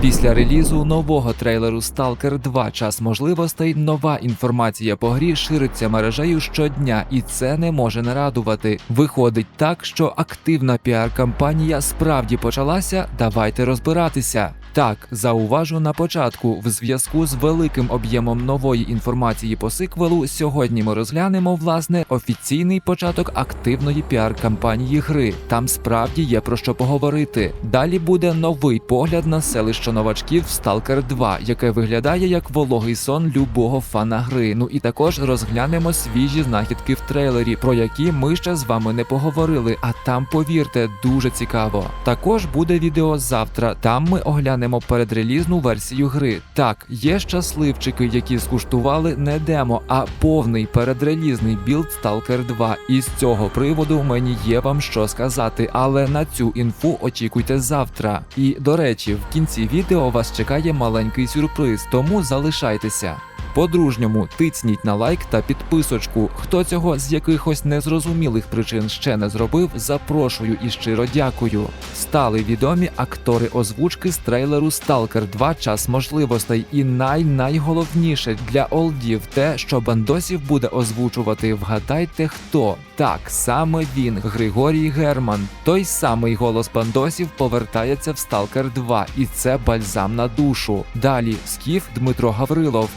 Після релізу нового трейлеру Stalker 2 час можливостей нова інформація по грі шириться мережею щодня, і це не може не радувати. Виходить так, що активна піар-кампанія справді почалася. Давайте розбиратися. Так, зауважу на початку, в зв'язку з великим об'ємом нової інформації по сиквелу, сьогодні ми розглянемо власне офіційний початок активної піар-кампанії гри. Там справді є про що поговорити. Далі буде новий погляд на селище новачків Stalker 2, яке виглядає як вологий сон любого фана гри. Ну і також розглянемо свіжі знахідки в трейлері, про які ми ще з вами не поговорили. А там, повірте, дуже цікаво. Також буде відео завтра. Там ми оглянемо передрелізну версію гри. Так, є щасливчики, які скуштували не демо, а повний передрелізний білд Stalker 2. І з цього приводу мені є вам що сказати, але на цю інфу очікуйте завтра. І до речі, в кінці відео вас чекає маленький сюрприз, тому залишайтеся. По-дружньому тицніть на лайк та підписочку. Хто цього з якихось незрозумілих причин ще не зробив, запрошую і щиро дякую. Стали відомі актори озвучки з трейлеру Stalker 2 час можливостей. І най-найголовніше для олдів те, що бандосів буде озвучувати. Вгадайте хто. Так, саме він, Григорій Герман. Той самий голос бандосів повертається в Stalker 2, і це бальзам на душу. Далі Скіф Дмитро Гаврилов,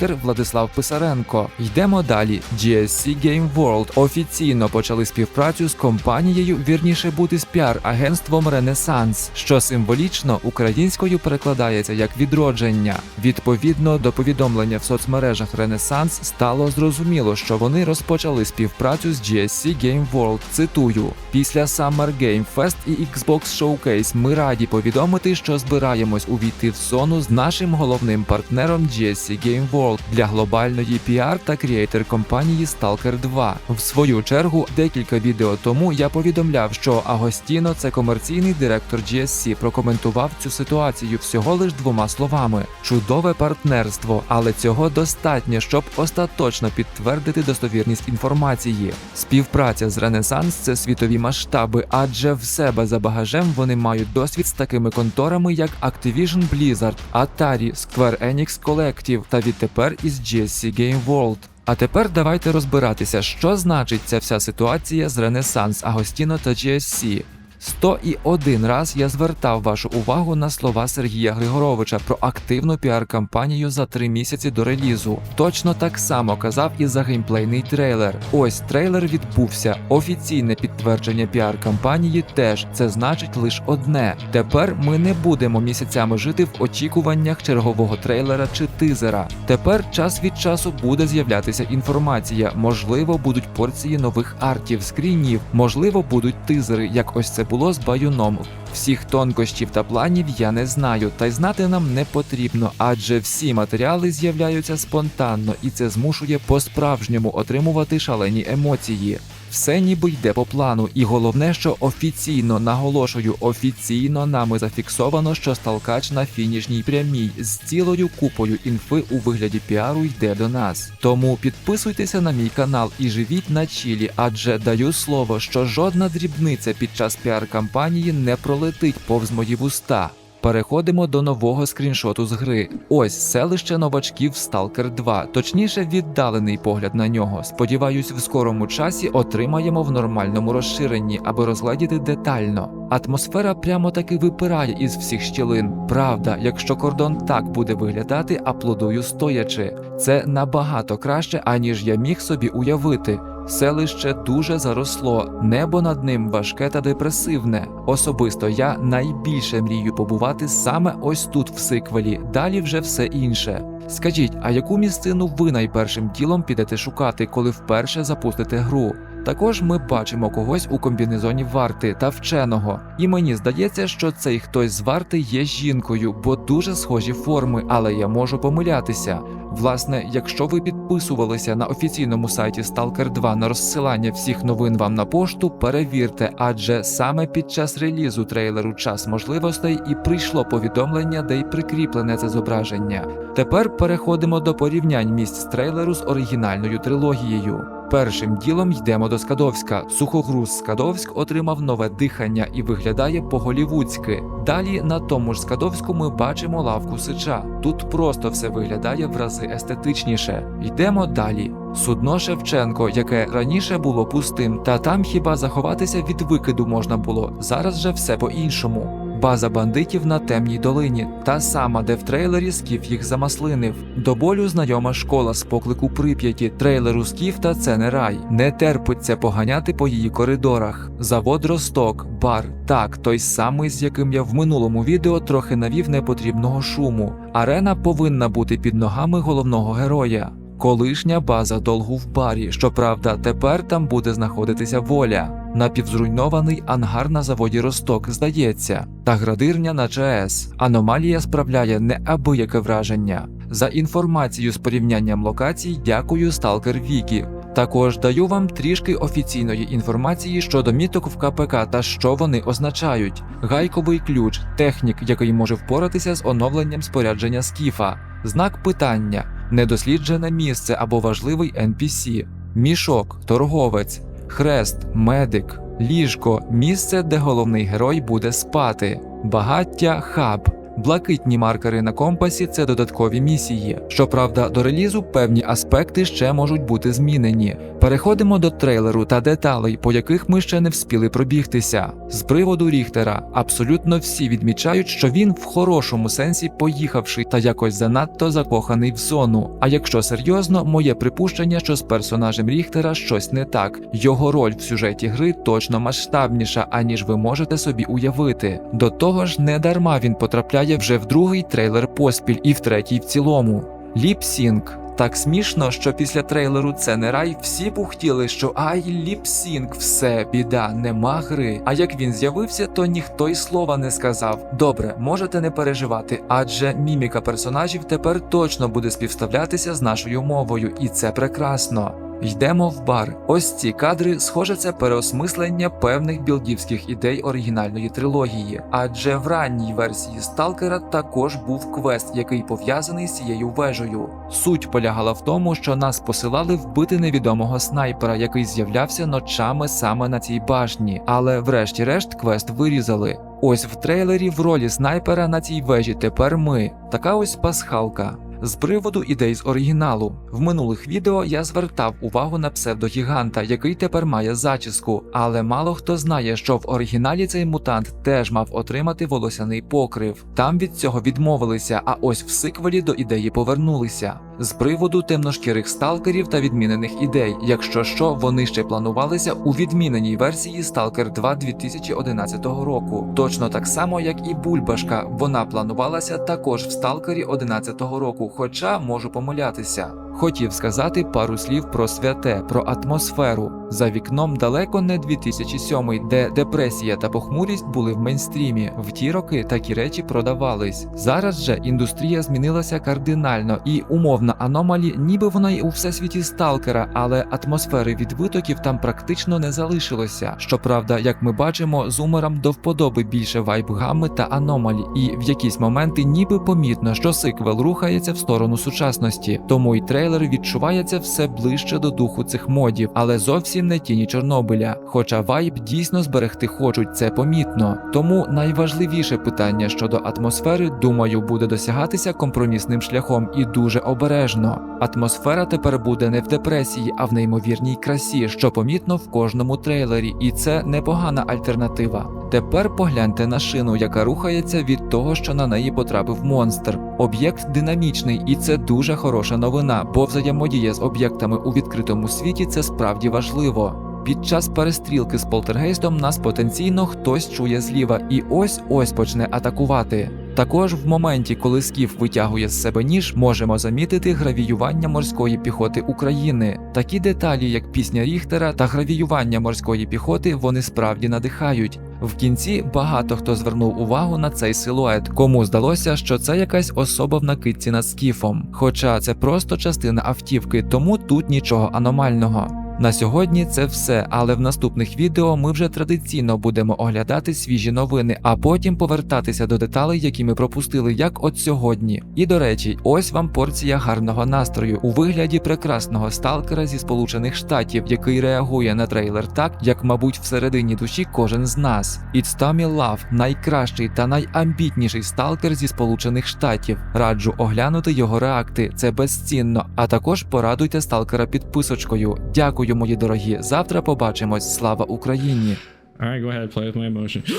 Ріхтер Владислав Писаренко. Йдемо далі. GSC Game World офіційно почали співпрацю з компанією, вірніше бути з піар-агентством Ренесанс, що символічно українською перекладається як відродження. Відповідно до повідомлення в соцмережах Ренесанс стало зрозуміло, що вони розпочали співпрацю з GSC Game World. Цитую: після Summer Game Fest і Xbox Showcase ми раді повідомити, що збираємось увійти в зону з нашим головним партнером GSC Game World для глобальної піар та кріейтер компанії Stalker 2. В свою чергу, декілька відео тому я повідомляв, що Агостіно, це комерційний директор GSC, прокоментував цю ситуацію всього лиш двома словами: чудове партнерство, але цього достатньо, щоб остаточно підтвердити достовірність інформації. Співпраця з Ренесанс це світові масштаби, адже в себе за багажем вони мають досвід з такими конторами, як Activision Blizzard, Atari, Square Enix Collective та відтепер із GSC Game World. А тепер давайте розбиратися, що значить ця вся ситуація з Ренесанс, Агостіно та GSC. 101 раз я звертав вашу увагу на слова Сергія Григоровича про активну піар-кампанію за три місяці до релізу. Точно так само казав і за геймплейний трейлер. Ось трейлер відбувся. Офіційне підтвердження піар-кампанії теж це значить лише одне. Тепер ми не будемо місяцями жити в очікуваннях чергового трейлера чи тизера. Тепер час від часу буде з'являтися інформація. Можливо, будуть порції нових артів, скрінів, можливо, будуть тизери, як ось це було з баюном. Всіх тонкощів та планів я не знаю, та й знати нам не потрібно, адже всі матеріали з'являються спонтанно, і це змушує по-справжньому отримувати шалені емоції. Все ніби йде по плану, і головне, що офіційно наголошую, офіційно нами зафіксовано, що сталкач на фінішній прямій з цілою купою інфи у вигляді піару йде до нас. Тому підписуйтеся на мій канал і живіть на чілі, адже даю слово, що жодна дрібниця під час піар-кампанії не пролетить повз мої вуста. Переходимо до нового скріншоту з гри. Ось селище новачків Stalker 2, точніше, віддалений погляд на нього. Сподіваюсь, в скорому часі отримаємо в нормальному розширенні, аби розгледіти детально. Атмосфера прямо таки випирає із всіх щілин. Правда, якщо кордон так буде виглядати, аплодую стоячи. Це набагато краще, аніж я міг собі уявити. Селище дуже заросло, небо над ним важке та депресивне. Особисто я найбільше мрію побувати саме ось тут, в сиквелі, далі вже все інше. Скажіть, а яку місцину ви найпершим ділом підете шукати, коли вперше запустите гру? Також ми бачимо когось у комбінезоні варти та вченого, і мені здається, що цей хтось з варти є жінкою, бо дуже схожі форми, але я можу помилятися. Власне, якщо ви підписувалися на офіційному сайті Stalker 2 на розсилання всіх новин вам на пошту, перевірте, адже саме під час релізу трейлеру час можливостей і прийшло повідомлення, де й прикріплене це зображення. Тепер переходимо до порівнянь місць трейлеру з оригінальною трилогією. Першим ділом йдемо до Скадовська. Сухогруз Скадовськ отримав нове дихання і виглядає по-голівудськи. Далі на тому ж Скадовську ми бачимо лавку сича. Тут просто все виглядає в рази естетичніше. Йдемо далі. Судно Шевченко, яке раніше було пустим, та там хіба заховатися від викиду можна було. Зараз же все по-іншому. База бандитів на темній долині, та сама, де в трейлері Скіф їх замаслинив. До болю знайома школа з поклику Прип'яті, трейлеру Скіф та це не рай. Не терпиться поганяти по її коридорах. Завод Росток, бар, так, той самий, з яким я в минулому відео трохи навів непотрібного шуму. Арена повинна бути під ногами головного героя. Колишня база долгу в барі. Щоправда, тепер там буде знаходитися воля. Напівзруйнований ангар на заводі Росток, здається, та градирня на ЧАЕС. Аномалія справляє неабияке враження. За інформацією з порівнянням локацій, дякую Сталкер Вікі. Також даю вам трішки офіційної інформації щодо міток в КПК та що вони означають: гайковий ключ, технік, який може впоратися з оновленням спорядження скіфа, знак питання, недосліджене місце або важливий NPC, мішок, торговець, хрест, медик, ліжко, місце, де головний герой буде спати, багаття, хаб. Блакитні маркери на компасі це додаткові місії. Щоправда, до релізу певні аспекти ще можуть бути змінені. Переходимо до трейлеру та деталей, по яких ми ще не вспіли пробігтися. З приводу Ріхтера, абсолютно всі відмічають, що він в хорошому сенсі поїхавший та якось занадто закоханий в зону. А якщо серйозно, моє припущення, що з персонажем Ріхтера щось не так. Його роль в сюжеті гри точно масштабніша, аніж ви можете собі уявити. До того ж, не дарма він потрапляє вже в другий трейлер поспіль і в третій в цілому. Ліпсінг. Так смішно, що після трейлеру це не рай, всі бухтіли, що ай, ліпсінг, все, біда, нема гри. А як він з'явився, то ніхто й слова не сказав. Добре, можете не переживати, адже міміка персонажів тепер точно буде співставлятися з нашою мовою, і це прекрасно. Йдемо в бар. Ось ці кадри, схоже, це переосмислення певних білдівських ідей оригінальної трилогії, адже в ранній версії Сталкера також був квест, який пов'язаний з цією вежею. Суть полягала в тому, що нас посилали вбити невідомого снайпера, який з'являвся ночами саме на цій башні, але врешті-решт квест вирізали. Ось в трейлері в ролі снайпера на цій вежі тепер ми. Така ось пасхалка. З приводу ідей з оригіналу, в минулих відео я звертав увагу на псевдогіганта, який тепер має зачіску, але мало хто знає, що в оригіналі цей мутант теж мав отримати волосяний покрив. Там від цього відмовилися, а ось в сиквелі до ідеї повернулися. З приводу темношкірих сталкерів та відмінених ідей, якщо що, вони ще планувалися у відміненій версії Stalker 2 2011 року. Точно так само, як і Бульбашка, вона планувалася також в Сталкері 11 року, хоча можу помилятися. Хотів сказати пару слів про святе, про атмосферу. За вікном далеко не 2007, де депресія та похмурість були в мейнстрімі. В ті роки такі речі продавались. Зараз же індустрія змінилася кардинально, і умовна аномалі, ніби вона й у всесвіті сталкера, але атмосфери від витоків там практично не залишилося. Щоправда, як ми бачимо, зумерам до вподоби більше вайб гамми та аномалі, і в якісь моменти ніби помітно, що сиквел рухається в сторону сучасності, тому й трейлер відчувається все ближче до духу цих модів, але зовсім не тіні Чорнобиля. Хоча вайб дійсно зберегти хочуть, це помітно. Тому найважливіше питання щодо атмосфери, думаю, буде досягатися компромісним шляхом і дуже обережно. Атмосфера тепер буде не в депресії, а в неймовірній красі, що помітно в кожному трейлері, і це непогана альтернатива. Тепер погляньте на шину, яка рухається від того, що на неї потрапив монстр. Об'єкт динамічний, і це дуже хороша новина, бо взаємодія з об'єктами у відкритому світі це справді важливо. Під час перестрілки з полтергейстом нас потенційно хтось чує зліва і ось ось почне атакувати. Також в моменті, коли скіф витягує з себе ніж, можемо замітити гравіювання морської піхоти України. Такі деталі, як пісня Ріхтера та гравіювання морської піхоти, вони справді надихають. В кінці багато хто звернув увагу на цей силует, кому здалося, що це якась особа в накидці над скіфом. Хоча це просто частина автівки, тому тут нічого аномального. На сьогодні це все, але в наступних відео ми вже традиційно будемо оглядати свіжі новини, а потім повертатися до деталей, які ми пропустили, як от сьогодні. І до речі, ось вам порція гарного настрою у вигляді прекрасного сталкера зі Сполучених Штатів, який реагує на трейлер так, як, мабуть, всередині душі кожен з нас. It's Tommy Love – найкращий та найамбітніший сталкер зі Сполучених Штатів. Раджу оглянути його реакти, це безцінно. А також порадуйте сталкера підписочкою. Дякую, мої дорогі. Завтра побачимось. Слава Україні! Alright, go ahead, play with my emotion. Oh,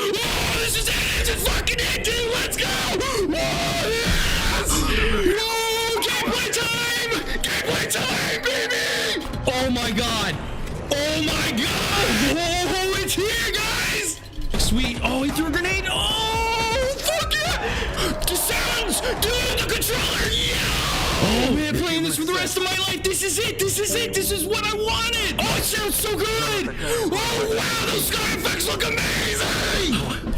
this is it! It's fucking it, dude! Let's go! Oh, yes! Oh, gameplay time! Gameplay time, baby! Oh my god! Oh my god! Oh, it's here, guys! Sweet. Oh, he threw a grenade! Oh, fuck yeah! The sounds! Dude, the controller! Yeah! Oh man, playing this for the rest of my life! This is it! This is it! This is what I wanted! It sounds so good! Oh wow, those sky effects look amazing!